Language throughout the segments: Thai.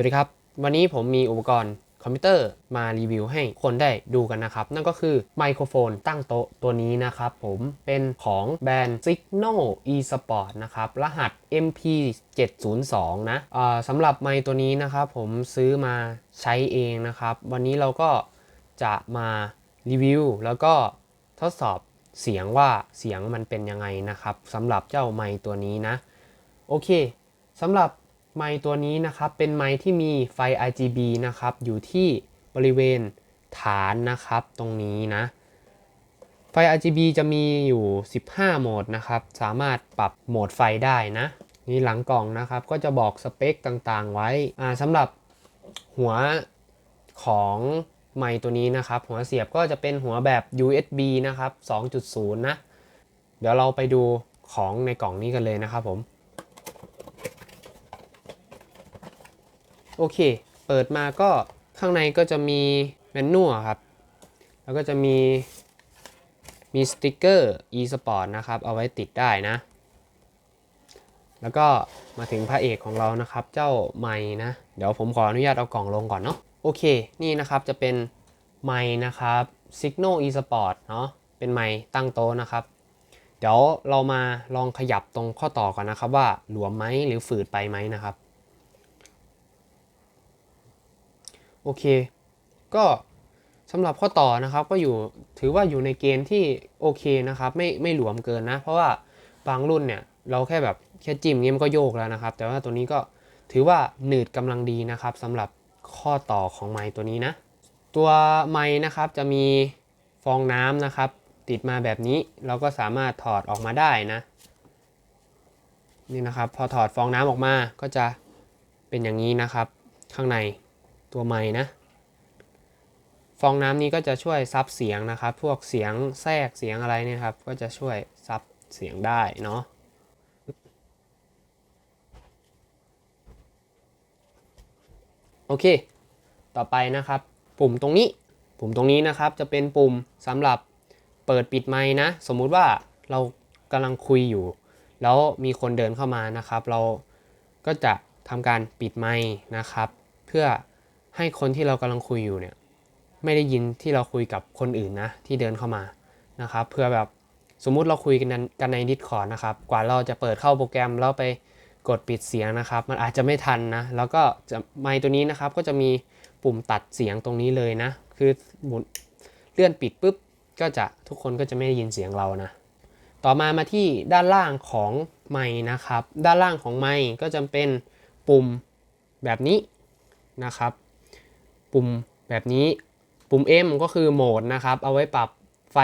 วัสดีครับ วันนี้ผมมีอุปกรณ์คอมพิวเตอร์มารีวิวให้คนได้ดูกันนะครับ นั่นก็คือไมโครโฟนตั้งโต๊ะตัวนี้นะครับผมเป็นของแบรนด์ Signal eSport นะครับ รหัส MP 702นะสำหรับไมตัวนี้นะครับผมซื้อมาใช้เองนะครับ วันนี้เราก็จะมารีวิวแล้วก็ทดสอบเสียงว่าเสียงมันเป็นยังไงนะครับสำหรับเจ้าไมตัวนี้นะ โอเคสำหรับ ไมค์ตัวนี้นะครับเป็นไมค์ที่มีไฟ RGB นะครับอยู่ที่บริเวณฐานนะครับตรงนี้นะ ไฟ RGB จะมีอยู่ 15 โหมดนะครับ สามารถปรับโหมดไฟได้นะ นี่หลังกล่องนะครับก็จะบอกสเปคต่างๆ ไว้สำหรับหัวของไมค์ตัวนี้นะครับ หัวเสียบก็จะเป็นหัวแบบ USB นะครับ 2.0 นะ เดี๋ยวเราไปดูของในกล่องนี้กันเลยนะครับผม โอเค เปิดมาก็ข้างในก็จะมีแมนนวลครับ แล้วก็จะมีมีสติกเกอร์ e-sport นะครับ เอาไว้ติดได้นะ แล้วก็มาถึงพระเอกของเรานะครับ เจ้าไม้นะ เดี๋ยวผมขออนุญาตเอากล่องลงก่อนเนาะ โอเค นี่นะครับจะเป็นไม้นะครับ Signal e-sport เนาะ เป็นไม้ตั้งโต๊ะนะครับ เดี๋ยวเรามาลองขยับตรงข้อต่อก่อนนะครับว่าหลวมไหมหรือฝืดไปไหมนะครับ โอเค ก็สำหรับข้อต่อนะครับก็อยู่ถือว่าอยู่ในเกณฑ์ที่โอเคนะครับ ไม่ไม่หลวมเกินนะ เพราะว่าบางรุ่นเนี่ยเราแค่แบบแค่จิ้มเงี้ยมันก็โยกแล้วนะครับ แต่ว่าตัวนี้ก็ถือว่าหนืดกำลังดีนะครับสำหรับข้อต่อของไม้ตัวนี้นะ ตัวไม้นะครับจะมีฟองน้ำนะครับ ติดมาแบบนี้เราก็สามารถถอดออกมาได้นะนี่นะครับ พอถอดฟองน้ำออกมาก็จะเป็นอย่างนี้นะครับ ข้างใน ตัวไม้นะ ฟองน้ำนี้ก็จะช่วยซับเสียงนะครับ พวกเสียงแทรกเสียงอะไรเนี่ยครับ ก็จะช่วยซับเสียงได้เนาะโอเค ต่อไปนะครับ ปุ่มตรงนี้ ปุ่มตรงนี้นะครับ จะเป็นปุ่มสำหรับเปิดปิดไม้นะ สมมุติว่าเรากำลังคุยอยู่ แล้วมีคนเดินเข้ามานะครับ เราก็จะทำการปิดไม้นะครับ เพื่อ ให้คนที่เรากำลังคุยอยู่เนี่ยไม่ได้ยินที่เราคุยกับคนอื่นนะที่เดินเข้ามานะครับเพื่อแบบสมมุติเราคุยกันกันใน Discord นะครับ กว่าเราจะเปิดเข้าโปรแกรมแล้วไปกดปิดเสียงนะครับ มันอาจจะไม่ทันนะ แล้วก็จะไมค์ตัวนี้นะครับก็จะมีปุ่มตัดเสียงตรงนี้เลยนะ คือหมุนเลื่อนปิดปุ๊บก็จะทุกคนก็จะไม่ได้ยินเสียงเรานะ ต่อมามาที่ด้านล่างของไม้นะครับ ด้านล่างของไม้ก็จะเป็นปุ่มแบบนี้นะครับ ปุ่มแบบนี้ ปุ่ม M ก็คือโหมดนะครับ เอาไว้ปรับไฟ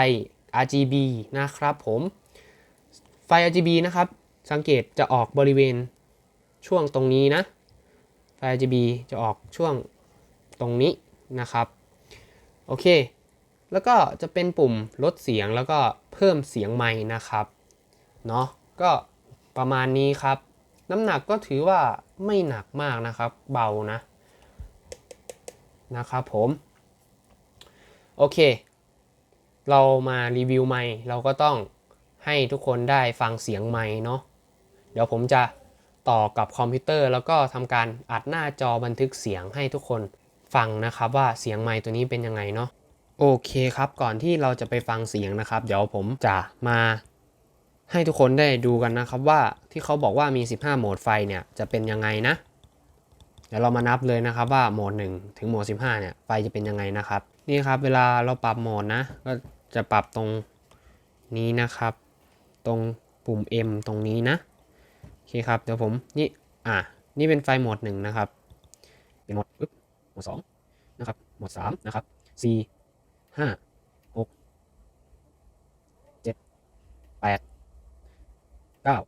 RGB นะครับผม ไฟ RGB นะครับ สังเกตจะออกบริเวณช่วงตรงนี้นะ ไฟ RGB จะออกช่วงตรงนี้นะครับ โอเค แล้วก็จะเป็นปุ่มลดเสียงแล้วก็เพิ่มเสียงไม้นะครับ เนาะ ก็ประมาณนี้ครับ น้ำหนักก็ถือว่าไม่หนักมากนะครับ เบานะ นะครับผม โอเค เรามารีวิวไมค์เราก็ต้องให้ทุกคนได้ฟังเสียงไมค์เนาะเดี๋ยวผมจะต่อกับคอมพิวเตอร์ แล้วก็ทำการอัดหน้าจอบันทึกเสียงให้ทุกคนฟังนะครับว่าเสียงไมค์ตัวนี้เป็นยังไงเนาะโอเคครับก่อนที่เราจะไปฟังเสียงนะครับ เดี๋ยวผมจะมาให้ทุกคนได้ดูกันนะครับว่าที่เขาบอกว่ามี 15 โหมดไฟเนี่ยจะเป็นยังไงนะ เดี๋ยวเรามานับเลยนะครับว่าโหมด 1 ถึงโหมด 15 เนี่ยไฟจะเป็นยังไงนะครับ นี่ครับเวลาเราปรับโหมดนะ ก็จะปรับตรงนี้นะครับ ตรงปุ่ม M ตรงนี้นะโอเคครับเดี๋ยวผมนี่อะนี่เป็นไฟโหมด 1 นะครับ เป็นโหมดปึ๊บโหมด2นะครับโหมด3นะครับ4 5 6 7 8 9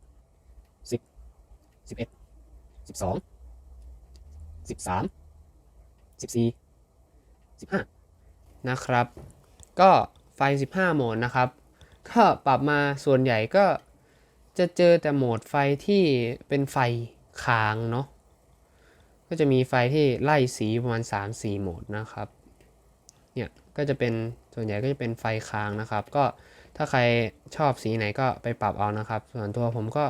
10 11 12 13 14 15นะครับ ก็ไฟ 15 โหมดนะครับ ก็ปรับมาส่วนใหญ่ก็จะเจอแต่โหมดไฟที่เป็นไฟค้างเนาะ ก็จะมีไฟที่ไล่สีประมาณ 3-4 โหมดนะครับ เนี่ย ก็จะเป็นส่วนใหญ่ก็จะเป็นไฟค้างนะครับ ก็ถ้าใครชอบสีไหนก็ไปปรับเอานะครับ ส่วนตัวผมก็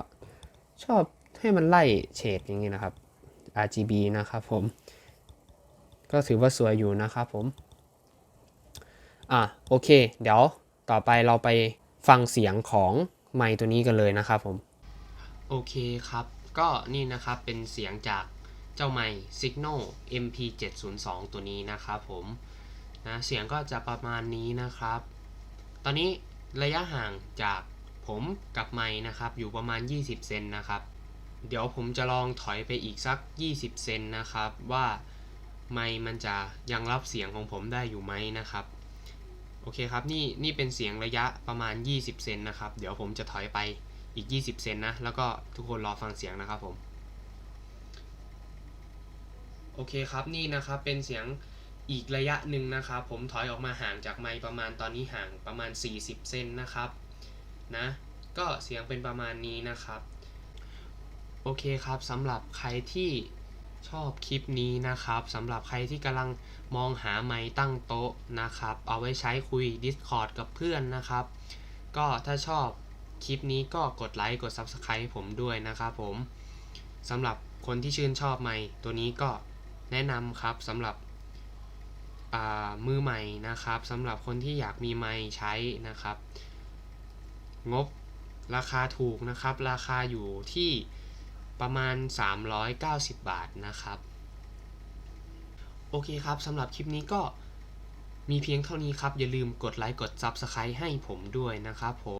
ชอบให้มันไล่เฉดอย่างนี้นะครับ RGB นะครับผม ก็ถือว่าสวยอยู่นะครับผม อะโอเค เดี๋ยวต่อไปเราไปฟังเสียงของไมค์ตัวนี้กันเลยนะครับผม โอเคครับ ก็นี่นะครับเป็นเสียงจากเจ้าไมค์ Signal MP702 ตัวนี้นะครับผมนะเสียงก็จะประมาณนี้นะครับ ตอนนี้ระยะห่างจากผมกับไมค์นะครับ อยู่ประมาณ 20 เซนนะครับ เดี๋ยวผมจะลองถอยไปอีกสัก 20 เซนนะครับ ว่าไมมันจะยังรับเสียงของผมได้อยู่ไหมนะครับ โอเคครับนี่นี่เป็นเสียงระยะประมาณ 20 เซนนะครับ เดี๋ยวผมจะถอยไปอีก 20 เซนนะ แล้วก็ทุกคนรอฟังเสียงนะครับผม โอเคครับนี่นะครับเป็นเสียงอีกระยะหนึ่งนะครับ ผมถอยออกมาห่างจากไมประมาณตอนนี้ห่างประมาณ 40 เซนนะครับนะก็เสียงเป็นประมาณนี้นะครับ อเคครับสำหรับใครที่ชอบคลิปนี้นะครับสำหรับใครที่กำลังมองหาไม้ตั้งโต๊ะนะครับ เอาไว้ใช้คุย Discord กับเพื่อนนะครับ ก็ถ้าชอบคลิปนี้ก็กดไลค์กด Subscribe ให้ผมด้วยนะครับผมสำหรับคนที่ชื่นชอบไม้ตัวนี้ก็แนะนำครับสำหรับมือใหม่นะครับสำหรับคนที่อยากมีไม้ใช้นะครับ งบราคาถูกนะครับ ราคาอยู่ที่ ประมาณ 390 บาทนะครับ โอเคครับสำหรับคลิปนี้ก็มีเพียงเท่านี้ครับ อย่าลืมกดไลค์กด Subscribe ให้ผมด้วยนะครับผม